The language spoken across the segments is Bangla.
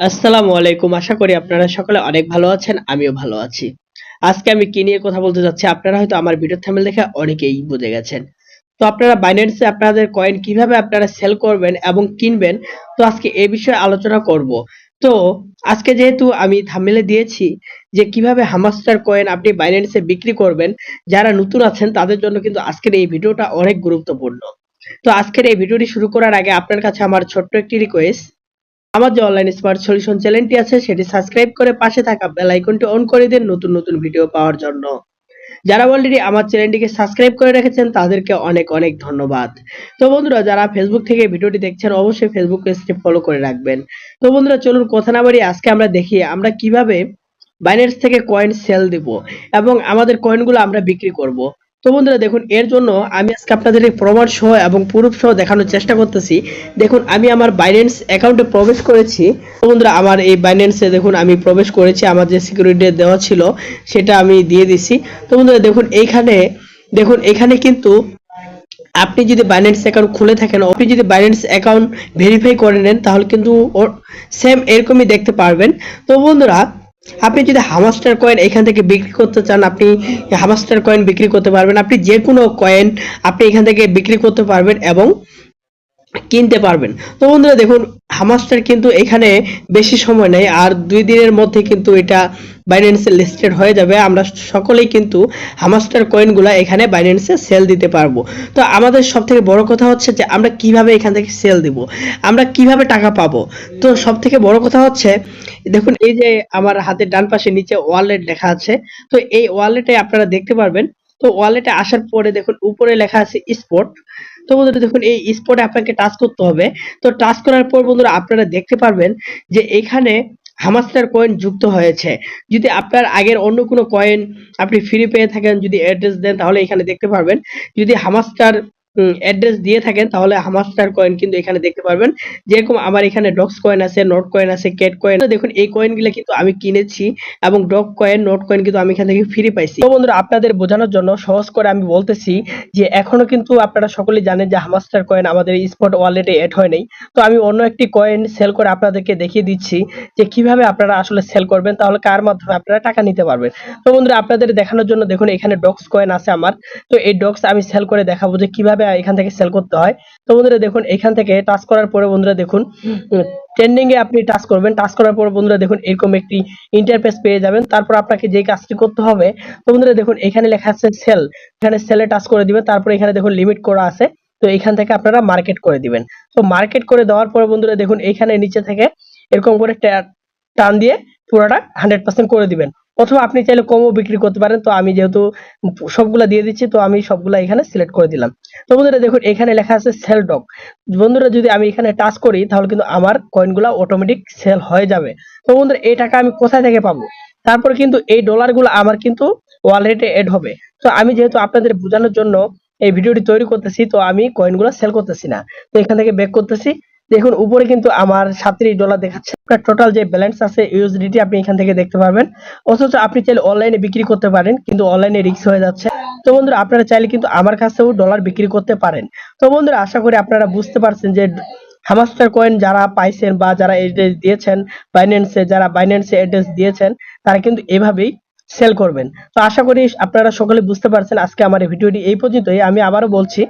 আসসালামু আলাইকুম। আশা করি আপনারা সকলে অনেক ভালো আছেন, আমিও ভালো আছি। আজকে আমি কি নিয়ে কথা বলতে যাচ্ছি, আপনারা হয়তো আমার ভিডিও থামেল দেখে অনেকেই বুঝে গেছেন। তো আপনারা বাইন্যান্সে আপনাদের কয়েন কীভাবে আপনারা সেল করবেন এবং কিনবেন, তো আজকে এই বিষয়ে আলোচনা করব। তো আজকে যেহেতু আমি থামেলে দিয়েছি যে কীভাবে হামাস্টার কয়েন আপনি বাইন্যান্সে বিক্রি করবেন, যারা নতুন আছেন তাদের জন্য কিন্তু আজকের এই ভিডিওটা অনেক গুরুত্বপূর্ণ। তো আজকের এই ভিডিওটি শুরু করার আগে আপনার কাছে আমার ছোট্ট একটি রিকোয়েস্ট আমার যে অনলাইন স্মার্ট সলিউশন চ্যানেলটি আছে, সেটি সাবস্ক্রাইব করে পাশে থাকা বেল আইকনটি অন করে দিন নতুন নতুন ভিডিও পাওয়ার জন্য। যারা অলরেডি আমার চ্যানেলটিকে সাবস্ক্রাইব করে রেখেছেন, তাদেরকে অনেক অনেক ধন্যবাদ। তো বন্ধুরা, যারা ফেসবুক থেকে ভিডিওটি দেখছেন, অবশ্যই ফেসবুক পেজটি ফলো করে রাখবেন। তো বন্ধুরা, চলুন কথা না বাড়িয়ে আজকে আমরা দেখি, আমরা কীভাবে বাইন্যান্স থেকে কয়েন সেল দিব এবং আমাদের কয়েনগুলো আমরা বিক্রি করব। তো বন্ধুরা দেখুন, এর জন্য আমি আজকে আপনাদের প্রমাণ সহ এবং প্রুফ সহ দেখানোর চেষ্টা করতেছি। দেখুন, আমি আমার বাইন্যান্স অ্যাকাউন্টে প্রবেশ করেছি। বন্ধুরা, আমার এই বাইন্যান্সে দেখুন, আমি প্রবেশ করেছি। আমার যে সিকিউরিটি দেওয়া ছিল, সেটা আমি দিয়ে দিছি। তো বন্ধুরা, দেখুন, এইখানে, দেখুন, এখানে কিন্তু আপনি যদি বাইন্যান্স অ্যাকাউন্ট খুলে থাকেন, আপনি যদি বাইন্যান্স অ্যাকাউন্ট ভেরিফাই করে নেন, তাহলে কিন্তু সেম এরকমই দেখতে পারবেন। তো বন্ধুরা আপনি যদি হামাস্টার কয়েন এখান থেকে বিক্রি করতে চান, আপনি হামাস্টার কয়েন বিক্রি করতে পারবেন। আপনি যে কোনো কয়েন আপনি এখান থেকে বিক্রি করতে পারবেন এবং কিনতে পারবেন। তো বন্ধুরা দেখুন হামাস্টার কিন্তু এখানে বেশি সময় নেই আর দুই দিনের মধ্যে কিন্তু এটা বাইন্যান্সে লিস্টেড হয়ে যাবে। আমরা সকলেই কিন্তু হামাস্টার কয়েনগুলো এখানে বাইন্যান্সে সেল দিতে পারব। তো আমাদের সব থেকে বড় কথা হচ্ছে যে আমরা কীভাবে এখান থেকে সেল দিব? আমরা কীভাবে টাকা পাবো? তো সব থেকে বড় কথা হচ্ছে, দেখুন এই যে আমার হাতের ডান পাশে নিচে ওয়ালেট লেখা আছে। তো এই ওয়ালেটে আপনারা দেখতে পারবেন তো ওয়ালেটে আসার পরে দেখুন, উপরে লেখা আছে স্পট তো বন্ধুরা দেখুন, এই স্পটে আপনাকে টাচ করতে হবে। তো টাচ করার পর বন্ধুরা আপনারা দেখতে পারবেন যে এখানে হামাস্টার কয়েন যুক্ত হয়েছে। যদি আপনার আগের অন্য কোনো কয়েন আপনি ফ্রি পেয়ে থাকেন, যদি অ্যাড্রেস দেন, তাহলে এখানে দেখতে পারবেন। যদি হামাস্টার অ্যাড্রেস দিয়ে থাকেন, তাহলে হামাস্টার কয়েন কিন্তু এখানে দেখতে পারবেন। যেরকম আমার এখানে ডক্স কয়েন আছে নোট কয়েন আছে কেট কয়েন দেখুন এই কয়েনগুলো কিন্তু আমি কিনেছি এবং ডগ কয়েন নোট কয়েন কিন্তু আমি এখান থেকে ফ্রি পাইছি। তো বন্ধুরা, আপনাদের বোঝানোর জন্য সহজ করে আমি বলতেছি যে এখনও কিন্তু আপনারা সকলেই জানেন যে হামাস্টার কয়েন আমাদের স্পট ওয়ালেটে এড হয় নাই। তো আমি অন্য একটি কয়েন সেল করে আপনাদেরকে দেখিয়ে দিচ্ছি যে কীভাবে আপনারা আসলে সেল করবেন, তাহলে কার মাধ্যমে আপনারা টাকা নিতে পারবেন। তো বন্ধুরা, আপনাদের দেখানোর জন্য দেখুন এখানে ডক্স কয়েন আছে আমার। তো এই ডক্স আমি সেল করে দেখাবো যে কীভাবে এখান থেকে সেল করতে হয়। তো বন্ধুরা দেখুন, এখান থেকে টাচ করার পরে বন্ধুরা দেখুন ট্রেন্ডিং এ আপনি টাচ করবেন। টাচ করার পর বন্ধুরা দেখুন, এরকম একটি ইন্টারফেস পেয়ে যাবেন। তারপর আপনাকে যে কাজটি করতে হবে, তো বন্ধুরা দেখুন, এখানে লেখা আছে সেল এখানে সেলে টাচ করে দিবেন। তারপর এখানে দেখুন লিমিট করা আছে। তো এখান থেকে আপনারা মার্কেট করে দিবেন। তো মার্কেট করে দেওয়ার পরে বন্ধুরা দেখুন, এখানে নিচে থেকে এরকম করে টান দিয়ে পুরোটা হান্ড্রেড পার্সেন্ট করে দিবেন। অথবা আপনি চাইলে কমও বিক্রি করতে পারেন। তো আমি যেহেতু সবগুলা দিয়ে দিচ্ছি, তো আমি সবগুলা এখানে সিলেক্ট করে দিলাম। তো বন্ধুরা দেখুন, এখানে লেখা আছে সেল ডক বন্ধুরা যদি আমি এখানে টাচ করি, তাহলে কিন্তু আমার কয়েনগুলো অটোমেটিক সেল হয়ে যাবে। তো বন্ধুরা, এই টাকা আমি কোথায় থেকে পাবো? তারপর কিন্তু এই ডলারগুলো আমার কিন্তু ওয়ালেটে এড হবে। তো আমি যেহেতু আপনাদের বোঝানোর জন্য এই ভিডিওটি তৈরি করতেছি, তো আমি কয়েনগুলো সেল করতেছি না। তো এখান থেকে ব্যাক করতেছি। দেখুন, উপরে কিন্তু আমার সাতত্রিশ ডলার দেখাচ্ছে। আপনার টোটাল যে ব্যালেন্স আছে ইউএসডিটি আপনি এখান থেকে দেখতে পাবেন অথচ আপনি চাইলে অনলাইনে বিক্রি করতে পারেন, কিন্তু অনলাইনে রিস্ক হয়ে যাচ্ছে। তো বন্ধুরা, আপনারা চাইলে কিন্তু আমার কাছেও ডলার বিক্রি করতে পারেন। তো বন্ধুরা, আশা করি আপনারা বুঝতে পারছেন যে হামাস্টার কয়েন যারা পাইছেন বা যারা এড্রেস দিয়েছেন বাইন্যান্সে যারা বাইন্যান্সে অ্যাড্রেস দিয়েছেন, তারা কিন্তু এভাবেই সেল করবেন। তো আশা করি আপনারা সকলে বুঝতে পারছেন আজকে আমার ভিডিওটি এই পর্যন্তই। আমি আবারও বলছি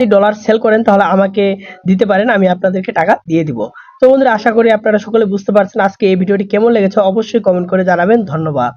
ডলার সেল করেন, তাহলে আমাকে দিতে পারেন, আমি আপনাদেরকে টাকা দিয়ে দিব। তো বন্ধুরা, আশা করি আপনারা সকলে বুঝতে পারছেন আজকে এই ভিডিওটি কেমন লেগেছে, অবশ্যই কমেন্ট করে জানাবেন। ধন্যবাদ।